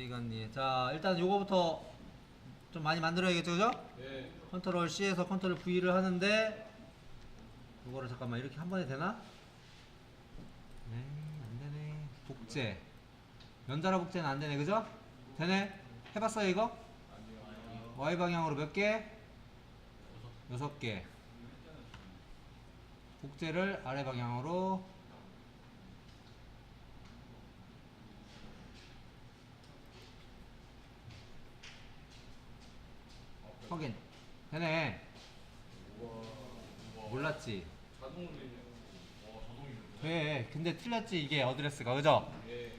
어디 갔니? 자 일단 요거부터 좀 많이 만들어야겠죠, 그죠? 네. 컨트롤 C에서 컨트롤 V를 하는데 이거를 잠깐만 이렇게 한 번에 되나? 네, 안 되네. 복제. 연달아 복제는 안 되네, 그죠? 되네. 해봤어요 이거? Y 방향으로 몇 개? 여섯 개. 복제를 아래 방향으로 확인. 되네. 몰랐지. 자동이 되네. 돼. 근데 틀렸지 이게 어드레스가 그죠? 네.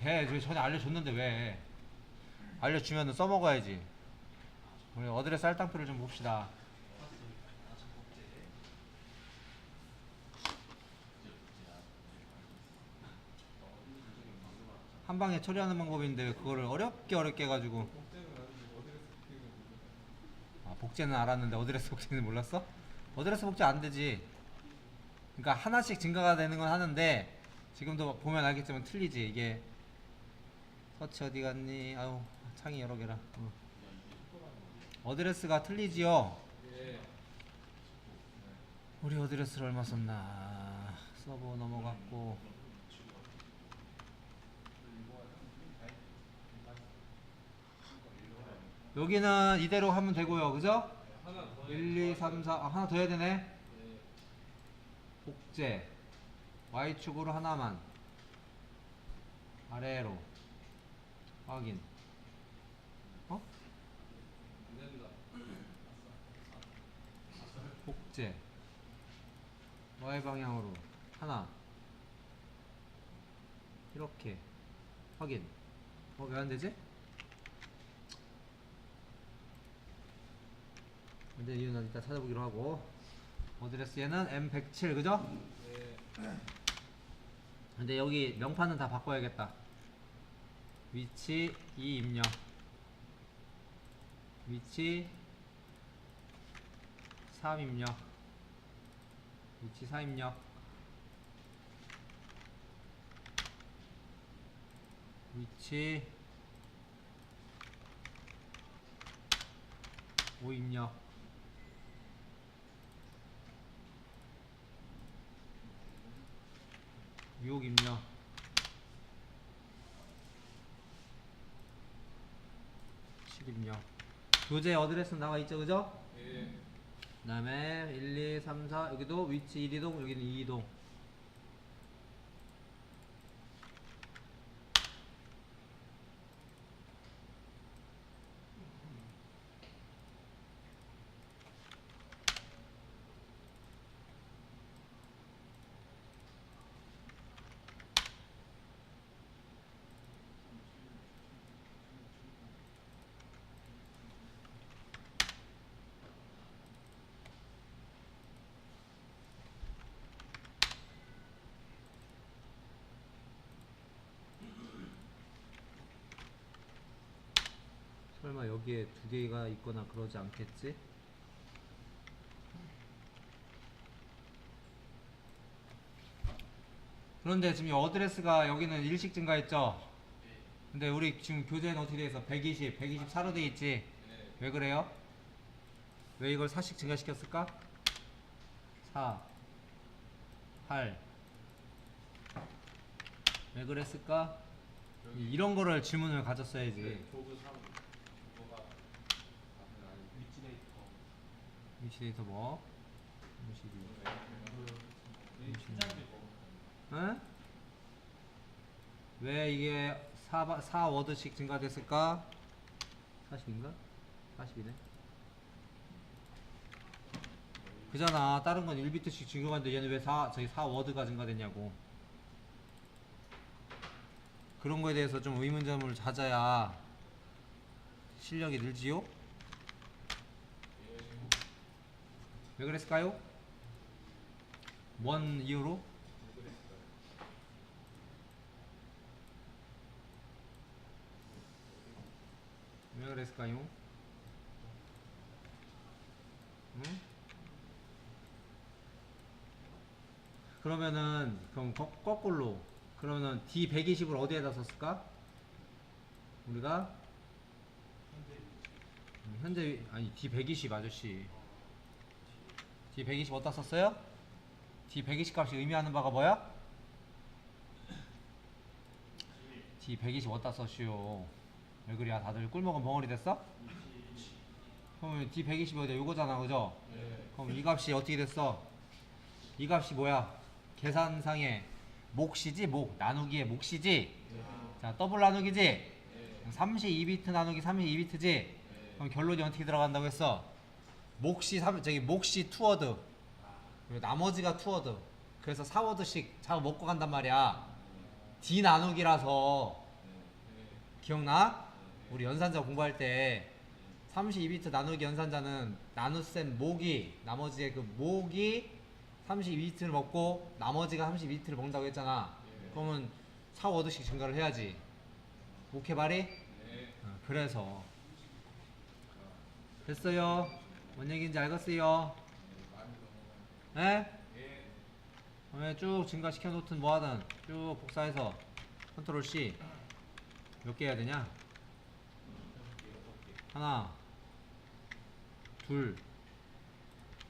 돼. 왜 전에 알려줬는데 왜? 알려주면은 써먹어야지. 우리 어드레스 할당표를 좀 봅시다. 한 방에 처리하는 방법인데 왜 그거를 어렵게 어렵게 해가지고 복제는 알았는데 어드레스 복제는 몰랐어? 어드레스 복제 안 되지. 그러니까 하나씩 증가가 되는 건 하는데 지금도 보면 알겠지만 틀리지 이게 서치 어디 갔니? 아유 창이 여러 개라. 응. 어드레스가 틀리지요. 예. 우리 어드레스를 얼마 썼나? 서버 넘어갔고 여기는 이대로 하면 되고요, 그죠? 하나 더. 1, 2, 3, 4 아, 하나 더 해야 되네. 네. 복제 Y축으로 하나만 아래로 확인 어? 복제 Y 방향으로 하나 이렇게 확인 어 왜 안 되지? 근데 이유는 이따 찾아보기로 하고 어드레스 얘는 M107 그죠? 네. 근데 여기 명판은 다 바꿔야겠다. 위치 2 입력. 위치 3 입력. 위치 4 입력. 위치 5 입력. 유혹 입력. 칠 입력. 교재 어드레스 나와 있죠, 그죠? 예. 그 다음에 1, 2, 3, 4 여기도 위치 1이동 여기는 2이동 설마 여기에 두 개가 있거나 그러지 않겠지? 그런데 지금 이 어드레스가 여기는 일식 증가했죠? 근데 우리 지금 교재는 어떻게 돼 있어? 120, 124로 돼 있지? 네. 왜 그래요? 왜 이걸 4씩 증가시켰을까? 4 8 왜 그랬을까? 이- 이런 거를 질문을 가졌어야지 네. 조그 3. 이거가 아니 위치 데이터. 데이터 뭐? 위치 데이터 이 추장비 뭐. 응? 왜 이게 4, 4 워드씩 증가됐을까? 40인가? 40이네 그잖아 다른 건 1비트씩 증가했는데 얘는 왜 4, 저기 4 워드가 증가됐냐고 그런 거에 대해서 좀 의문점을 찾아야 실력이 늘지요? 왜 그랬을까요? 뭔 이유로? 왜 그랬을까요? 응? 그러면은 그럼 거, 거꾸로 그러면은 D120을 어디에다 썼을까? 우리가 현재. 음, 현재 위- 아니 D120 아저씨 D120 어디다 썼어요? D120 값이 의미하는 바가 뭐야? D120 어디다 썼슈 왜 그래야 다들 꿀먹은 벙어리 됐어? 그럼 D120이 어디야 요거잖아 그죠? 네. 그럼 이 값이 어떻게 됐어? 이 값이 뭐야? 계산상의 몫이지 몫 나누기의 몫이지 네. 자 더블 나누기지 네. 32비트 나누기 32비트지 그럼 결론이 어떻게 들어간다고 했어? 몫이 3 저기 몫이 투워드 그리고 나머지가 투워드 그래서 4워드씩 자꾸 먹고 간단 말이야 D 나누기라서 기억나? 우리 연산자 공부할 때 32비트 나누기 연산자는 나눗셈 목이 나머지의 그 목이 32비트를 먹고 나머지가 32비트를 먹는다고 했잖아 그러면 4워드씩 증가를 해야지 오케이 말이? 네. 어, 그래서 됐어요. 뭔 얘기인지 알겠어요? 예? 예. 예, 쭉 증가시켜 놓든 뭐하든 쭉 복사해서 컨트롤 C 몇 개 해야 되냐? 하나, 둘,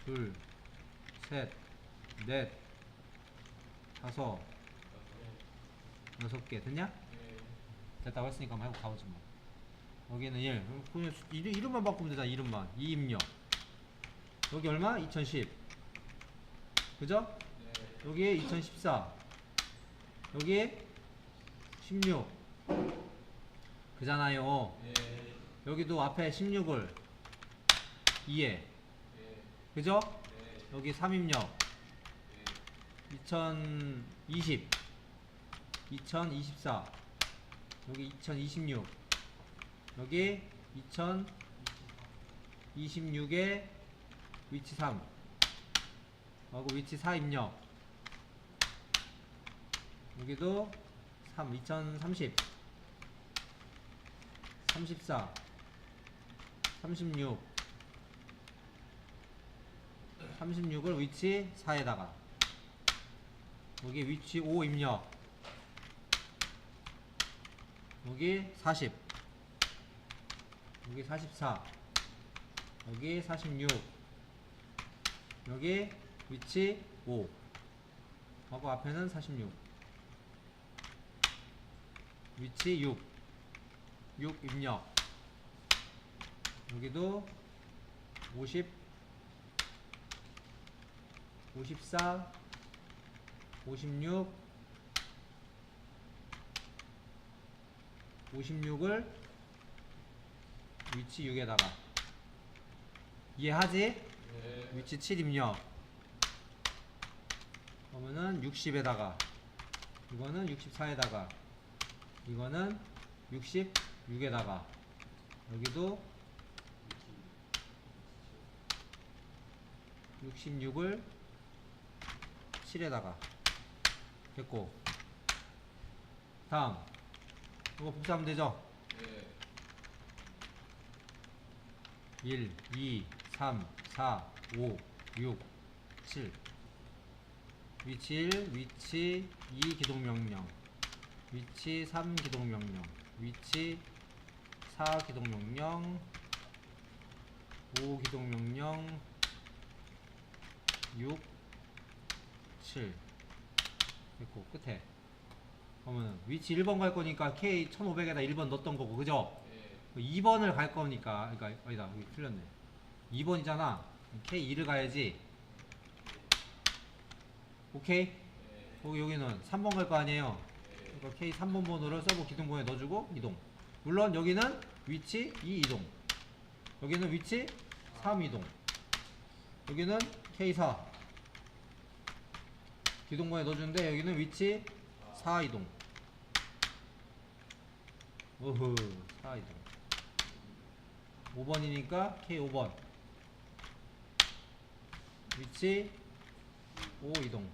둘, 셋, 넷, 다섯, 여섯. 개 됐냐? 예. 됐다고 했으니까 한번 해고 가보지 뭐. 여기는 1. 그냥 이름만 바꾸면 되잖아, 이름만. 이 입력. 여기 얼마? 2010. 그죠? 네. 여기에 2014. 여기에 16. 그잖아요. 예. 여기도 앞에 16을 2에. 예. 그죠? 네. 여기 3입력. 예. 2020. 2024. 여기 2026. 여기 2026에 위치 3. 하고 위치 4 입력. 여기도 3, 2030. 34. 36. 36을 위치 4에다가. 여기 위치 5 입력. 여기 40. 여기 44. 여기 46. 여기 위치 5. 하고 앞에는 46. 위치 6. 6 입력. 여기도 50. 54. 56. 56을 위치 6에다가 이해하지? 예. 위치 7 입력 그러면은 60에다가 이거는 64에다가 이거는 66에다가 여기도 66을 7에다가 됐고 다음 이거 복사하면 되죠? 예. 1, 2, 3, 4, 5, 6, 7 위치 1, 위치 2 기동명령. 위치 3 기동명령. 위치 4 기동명령. 5 기동명령. 6, 7 됐고 끝에. 그러면 위치 1번 갈 거니까 K 1500에다 1번 넣었던 거고 그죠? 예. 2번을 갈 거니까 그러니까 아니다 여기 틀렸네 2번이잖아. K2를 가야지. 오케이? 예. 거기 여기는 3번 갈 거 아니에요. 예. 그러니까 K 3번 번호를 서버 기둥번에 넣어주고 이동. 물론 여기는 위치 2 이동. 여기는 위치 3 이동. 여기는 K4 기둥번에 넣어주는데 여기는 위치 4 이동. 오호 4 이동. 5번이니까 K5번 위치 5 이동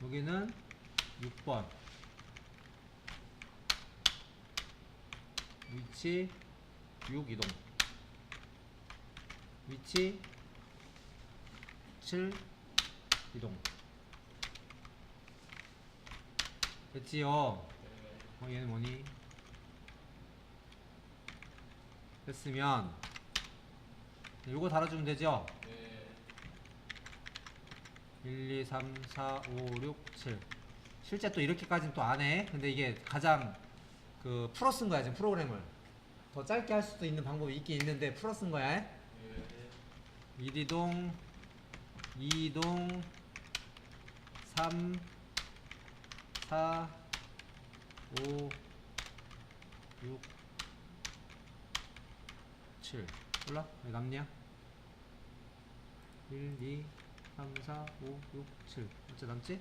여기는 6번 위치 6 이동 위치 7 이동 됐지요? 어 얘는 뭐니? 됐으면 요거 달아주면 되죠? 네. 1, 2, 3, 4, 5, 6, 7 실제 또 이렇게까지는 또 안 해 근데 이게 가장 그 풀어 쓴 거야 지금 프로그램을 더 짧게 할 수도 있는 방법이 있긴 있는데 풀어 쓴 거야 네. 1이동 2이동 3 4 5 6 7 몰라? 왜 남냐? 1 2 3 4 5 6 7 어째 남지?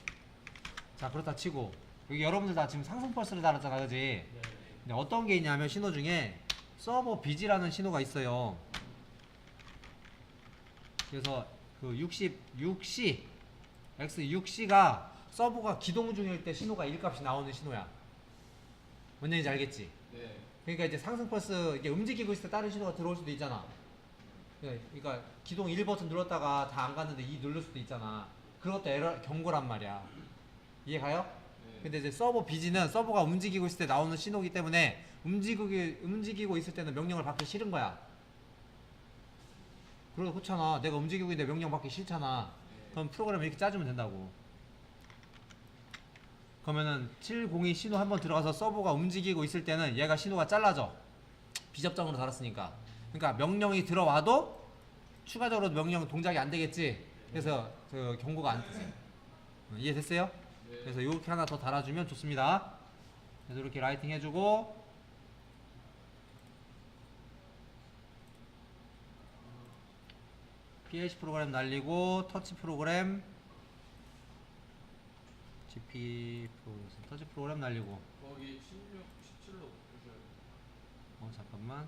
자 그렇다 치고 여기 여러분들 다 지금 상승 펄스를 달았잖아 그지? 네. 근데 어떤 게 있냐면 신호 중에 서버 비지라는 신호가 있어요. 그래서 그 66C X6C가 서버가 기동 중일 때 신호가 1값이 나오는 신호야. 뭔 얘기인지 알겠지? 네. 그러니까 이제 상승 펄스 이게 움직이고 있을 때 다른 신호가 들어올 수도 있잖아. 그러니까 기동 1버튼 눌렀다가 다 안 갔는데 2 누를 수도 있잖아. 그것도 에러 경고란 말이야. 이해 가요? 네. 근데 이제 서버 비지는 서버가 움직이고 있을 때 나오는 신호기 때문에 움직이고 움직이고 있을 때는 명령을 받기 싫은 거야. 그래도 그렇잖아. 내가 움직이고 있는데 명령 받기 싫잖아. 네. 그럼 프로그램 이렇게 짜주면 된다고. 그러면은 702 신호 한번 들어가서 서버가 움직이고 있을 때는 얘가 신호가 잘라져. 비접점으로 달았으니까. 그러니까 명령이 들어와도 추가적으로 명령 동작이 안 되겠지. 그래서 그 경고가 안 뜨지. 어, 이해됐어요? 네. 그래서 이렇게 하나 더 달아주면 좋습니다. 그래서 이렇게 라이팅 해주고 PH 프로그램 날리고 터치 프로그램 GP 프로그램 터치 프로그램 날리고 거기 16, 17로 보셔야 돼요. 어 잠깐만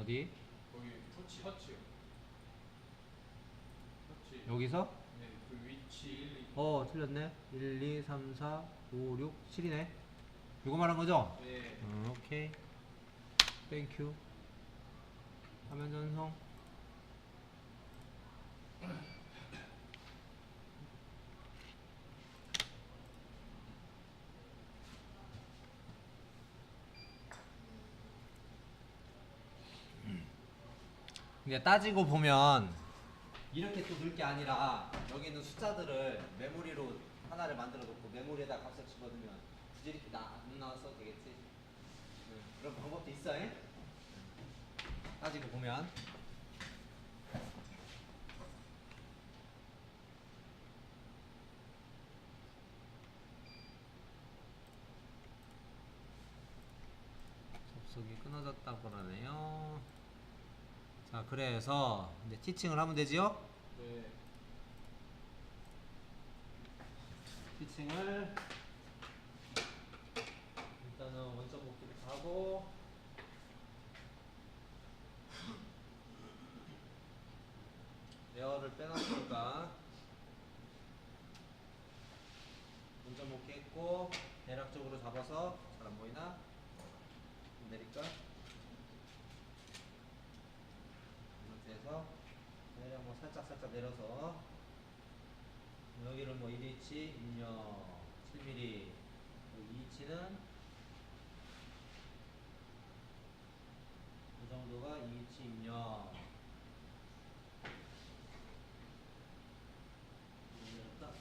어디 거기 터치 터치요. 터치. 여기서 네. 그 위치 1, 2. 어 틀렸네 1 2 3 4 5 6 7이네 이거 말한 거죠? 네. 어, 오케이. 땡큐. 화면 전송. 근데 따지고 보면 이렇게 또 넣을 게 아니라 여기 있는 숫자들을 메모리로 하나를 만들어 놓고 메모리에다 값을 집어넣으면 굳이 이렇게 나, 안 나왔어도 되겠지? 응, 그런 방법도 있어 잉? 따지고 보면. 접속이 끊어졌다고 그러네요 자 그래서 이제 티칭을 하면 되지요? 네. 피칭을 일단은 원점 복귀부터 하고 에어를 빼놨으니까 원점 복귀했고 대략적으로 잡아서 잘 안 보이나? 좀 내릴까? 이 상태에서 대략 뭐 살짝 살짝 내려서. 여기를 뭐 1인치 입력 7mm 2인치는 이 정도가 2인치 입력 내렸다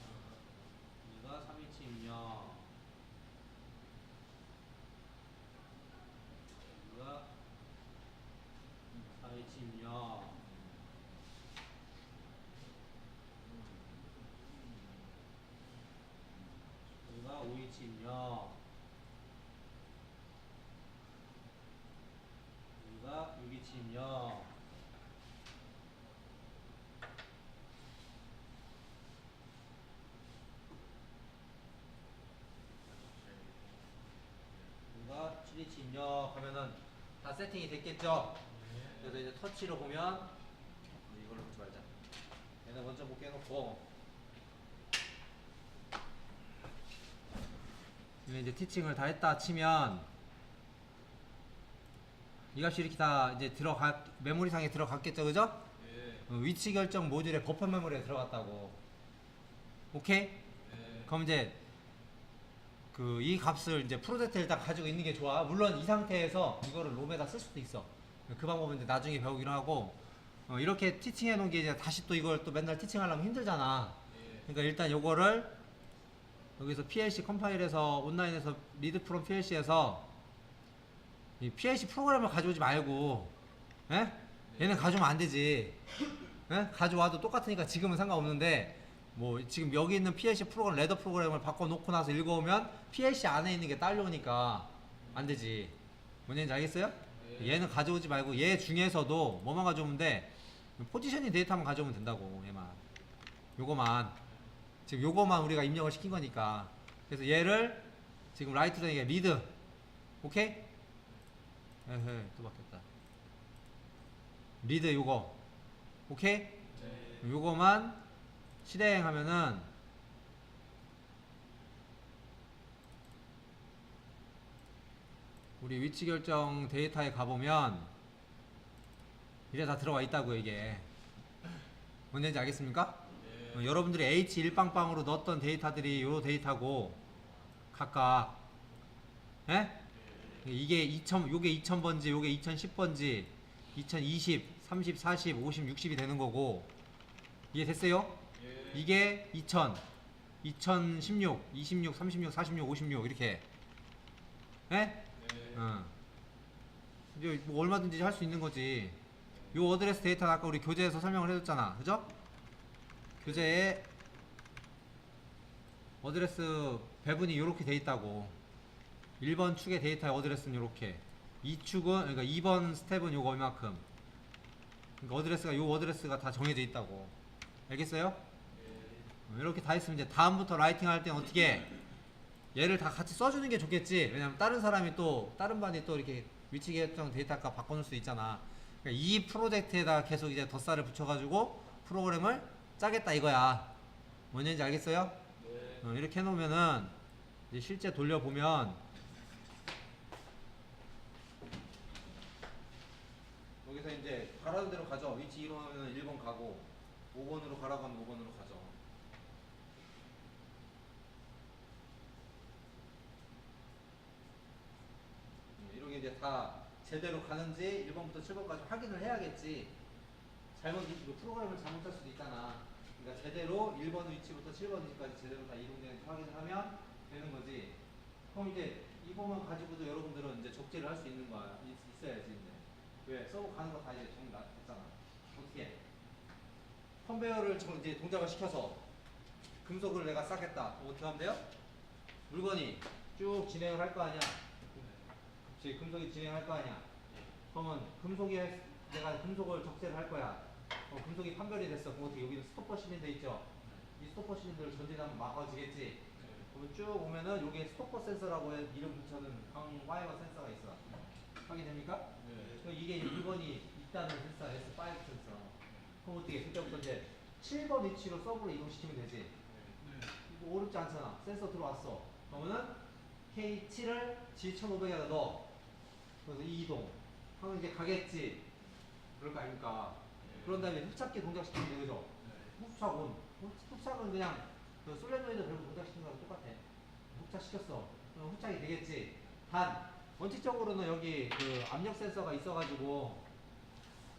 여기가 3인치 입력 여기가 4인치 입력 여기가 5인치 입력 여기가 6인치 입력 여기가 7인치 입력 하면은 다 세팅이 됐겠죠? 그래서 이제 터치로 보면 이걸로 보지 말자. 얘는 먼저 복귀 해놓고 이제 이제 티칭을 다 했다 치면 이 값이 이렇게 다 이제 들어가 메모리상에 들어갔겠죠 그죠? 네. 어, 위치 결정 모듈에 버퍼 메모리에 들어갔다고 오케이? 네. 그럼 이제 그그이 값을 이제 프로젝트에 일단 가지고 있는 게 좋아. 물론 이 상태에서 이거를 롬에다 쓸 수도 있어. 그 방법은 이제 나중에 배우기로 하고 어, 이렇게 티칭해 놓은 게 이제 다시 또 이걸 또 맨날 티칭하려면 힘들잖아. 예. 그러니까 일단 요거를 여기서 PLC 컴파일에서 온라인에서 리드 프롬 PLC에서 이 PLC 프로그램을 가져오지 말고 예? 얘는 가져오면 안 되지. 예? 가져와도 똑같으니까 지금은 상관없는데 뭐 지금 여기 있는 PLC 프로그램 레더 프로그램을 바꿔 놓고 나서 읽어오면 PLC 안에 있는 게 딸려오니까 안 되지. 뭔 얘기인지 알겠어요? 예. 얘는 가져오지 말고 얘 중에서도 뭐만 가져오면 돼? 포지셔닝 데이터만 가져오면 된다고 얘만. 요거만 지금 요거만 우리가 입력을 시킨 거니까 그래서 얘를 지금 라이트 되게 리드 오케이? 에헤 또 바뀌었다 리드 요거 오케이? 네. 요거만 실행하면은 우리 위치 결정 데이터에 가보면 이래 다 들어가 있다고 이게 뭔지 알겠습니까? 예. 어, 여러분들이 H1빵빵으로 넣었던 데이터들이 요 데이터고 각각 예? 이게 2000 요게 2000번지 요게 2010번지 2020 30 40 50 60이 되는 거고 이해 됐어요? 예. 이게 2000 2016 26 36 46 56 이렇게 예? 네. 어. 이제 뭐 얼마든지 할 수 있는 거지. 요 어드레스 데이터는 아까 우리 교재에서 설명을 해줬잖아. 그죠? 교재에 어드레스 배분이 이렇게 돼 있다고. 1번 축의 데이터의 어드레스는 이렇게. 2축은, 그러니까 2번 스텝은 요거 이만큼. 그러니까 어드레스가 요 어드레스가 다 정해져 있다고. 알겠어요? 예. 어, 이렇게 다 있으면 이제 다음부터 라이팅 할 때는 어떻게 얘를 다 같이 써주는 게 좋겠지 왜냐면 다른 사람이 또 다른 반이 또 이렇게 위치 결정 데이터 값 바꿔놓을 수 있잖아 그러니까 이 프로젝트에다 계속 이제 덧살을 붙여가지고 프로그램을 짜겠다 이거야 뭔 얘기인지 알겠어요? 네. 어, 이렇게 해놓으면은 이제 실제 돌려보면 여기서 이제 가라는 대로 가죠 위치 1번 하면 1번 가고 5번으로 가라고 하면 5번으로 가죠 네, 이런 게 이제 다 제대로 가는지 1번부터 7번까지 확인을 해야겠지. 잘못 이 프로그램을 잘못할 수도 있잖아. 그러니까 제대로 1번 위치부터 7번 위치까지 제대로 다 이동되는지 확인을 하면 되는 거지. 그럼 이제 이 부분 가지고도 여러분들은 이제 적재를 할 수 있는 거야. 있, 있어야지 이제. 왜? 서버 가는 거 다 이제 정리 나- 됐잖아. 어떻게? 컨베이어를 저- 이제 동작을 시켜서 금속을 내가 싸겠다. 그럼 어떻게 하면 돼요? 물건이 쭉 진행을 할 거 아니야. 그치, 금속이 진행할 거 아니야. 그러면 금속이 내가 금속을 적재를 할 거야. 어, 금속이 판별이 됐어. 그럼 어떻게 여기는 스토퍼 실린더 있죠. 이 스토퍼 실린더를 전진하면 막아지겠지. 네. 그러면 쭉 오면은 여기에 스토퍼 센서라고 해 이름 붙여는 강와이어 센서가 있어. 확인됩니까? 네. 이게 1번이 있다는 센서 S5 센서. 그럼 어떻게 그때부터 이제 7번 위치로 서브를 이동시키면 되지. 네. 이거 어렵지 않잖아. 센서 들어왔어. 그러면은 K7을 G1500에다 넣어. 그래서 이동. 하면 이제 가겠지. 그럴 거 아닙니까? 네. 그런 다음에 흡착기 동작시키면 되죠. 흡착은. 흡- 흡착은 그냥 그 솔레노이드 밸브 동작시키는 거랑 똑같아. 흡착시켰어. 그럼 흡착이 되겠지. 단, 원칙적으로는 여기 그 압력 센서가 있어가지고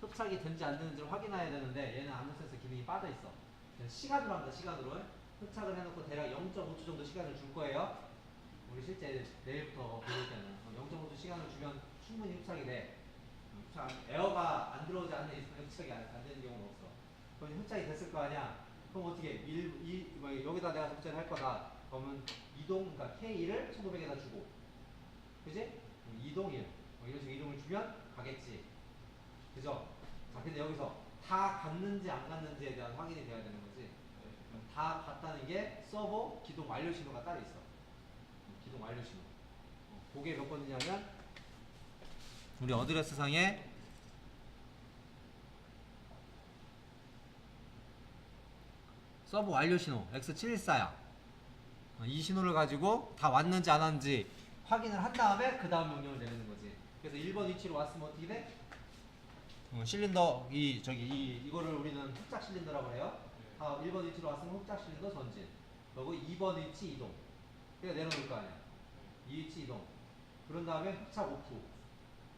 흡착이 되는지 안 되는지를 확인해야 되는데 얘는 압력 센서 기능이 빠져 있어. 그래서 시간으로 합니다. 시간으로. 흡착을 해놓고 대략 0.5초 정도 시간을 줄 거예요. 우리 실제 내일부터 배울 때는 0.5초 시간을 주면 충분히 흡착이 돼. 안- 에어가 안 들어오지 않는 이상 흡착이 안, 안 되는 경우는 없어. 그럼 흡착이 됐을 거 아니야. 그럼 어떻게 일, 이, 뭐 여기다 내가 적재를 할 거다. 그러면 이동, 그러니까 K1을 1500에다 주고, 그지? 그럼 이동 1. 뭐 이런 식으로 이동을 주면 가겠지. 그죠? 자, 근데 여기서 다 갔는지 안 갔는지에 대한 확인이 돼야 되는 거지. 그럼 다 갔다는 게 서버 기동 완료 신호가 따로 있어. 기동 완료 신호. 어, 그게 몇 번이냐면 우리 어드레스 상에 서버 완료 신호 X714야. 어, 이 신호를 가지고 다 왔는지 안 왔는지 확인을 한 다음에 그 다음 명령을 내리는 거지. 그래서 1번 위치로 왔으면 어떻게 돼? 어, 실린더 이 저기 이 이거를 우리는 흡착 실린더라고 해요. 다 1번 위치로 왔으면 흡착 실린더 전진. 그리고 2번 위치 이동. 그러니까 내려놓을 거 아니야. 이 위치 이동. 그런 다음에 흡착 오프.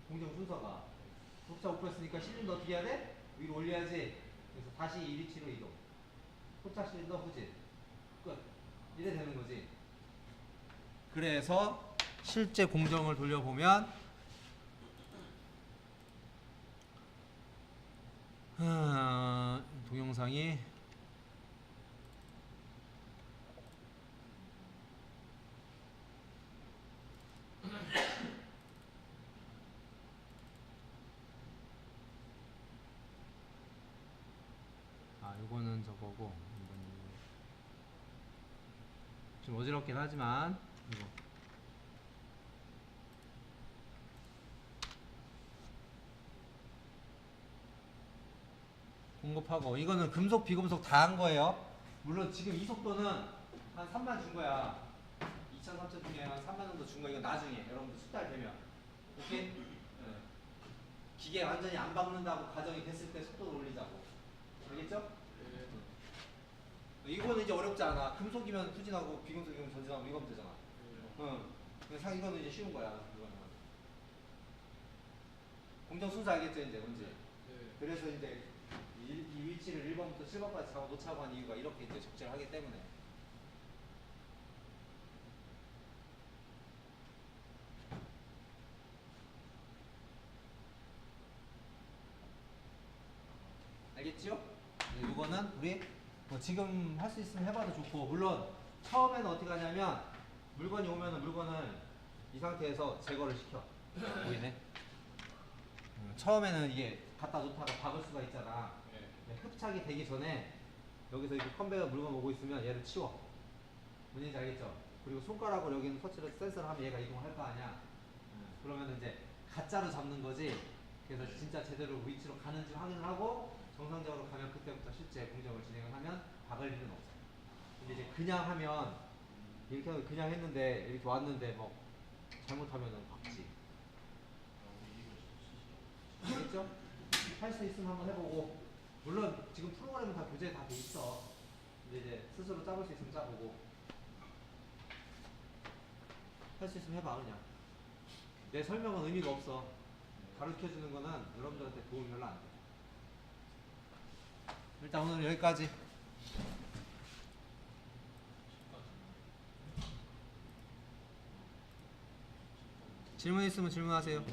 공정 순서가. 흡착 오프했으니까 실린더 어떻게 해야 돼? 위로 올려야지. 그래서 다시 이 위치로 이동. 실린더 후진. 끝. 이래 되는 거지. 그래서 실제 공정을 돌려보면 아, 동영상이 아 이거는 저거고 좀 어지럽긴 하지만 이거 공급하고 이거는 금속 비금속 다 한 거예요. 물론 지금 이 속도는 한 3만 준 거야. 2천 3천 중에 한 3만 정도 준 거 이건 나중에 여러분들 숙달 되면 오케이? 네. 기계 완전히 안 박는다고 가정이 됐을 때 속도를 올리자고 알겠죠? 이거는 이제 어렵지 않아. 금속이면 후진하고 비금속이면 전진하고 이거면 되잖아. 응. 그래서 이거는 이제 쉬운 거야. 이거는. 공정 순서 알겠죠 이제 뭔지. 그래서 이제 이, 이 위치를 1번부터 7번까지 잡아 놓자고 한 이유가 이렇게 이제 적재를 하기 때문에. 알겠지요? 네, 이거는 우리 뭐 지금 할 수 있으면 해봐도 좋고 물론 처음에는 어떻게 하냐면 물건이 오면은 물건을 이 상태에서 제거를 시켜. 보이네? 음, 처음에는 이게 갖다 놓다가 박을 수가 있잖아. 네, 흡착이 되기 전에 여기서 이렇게 컨베이어 물건 오고 있으면 얘를 치워. 뭔지 알겠죠? 그리고 손가락으로 여기는 터치를 센서를 하면 얘가 이동할 거 아니야. 그러면 이제 가짜로 잡는 거지. 그래서 진짜 제대로 위치로 가는지 확인을 하고 정상적으로 가면 그때부터 실제 공정을 진행을 하면 박을 일은 없어 근데 이제 그냥 하면 이렇게 하면 그냥 했는데 이렇게 왔는데 뭐 잘못하면은 박지. 알겠죠? 할 수 있으면 한번 해보고. 물론 지금 프로그램은 다 교재 다돼 있어. 근데 이제 스스로 짜볼 수 있으면 짜보고. 할 수 있으면 해봐 그냥. 내 설명은 의미가 없어. 가르쳐 주는 거는 여러분들한테 도움이 별로 안 돼. 일단 오늘 여기까지. 질문 있으면 질문하세요.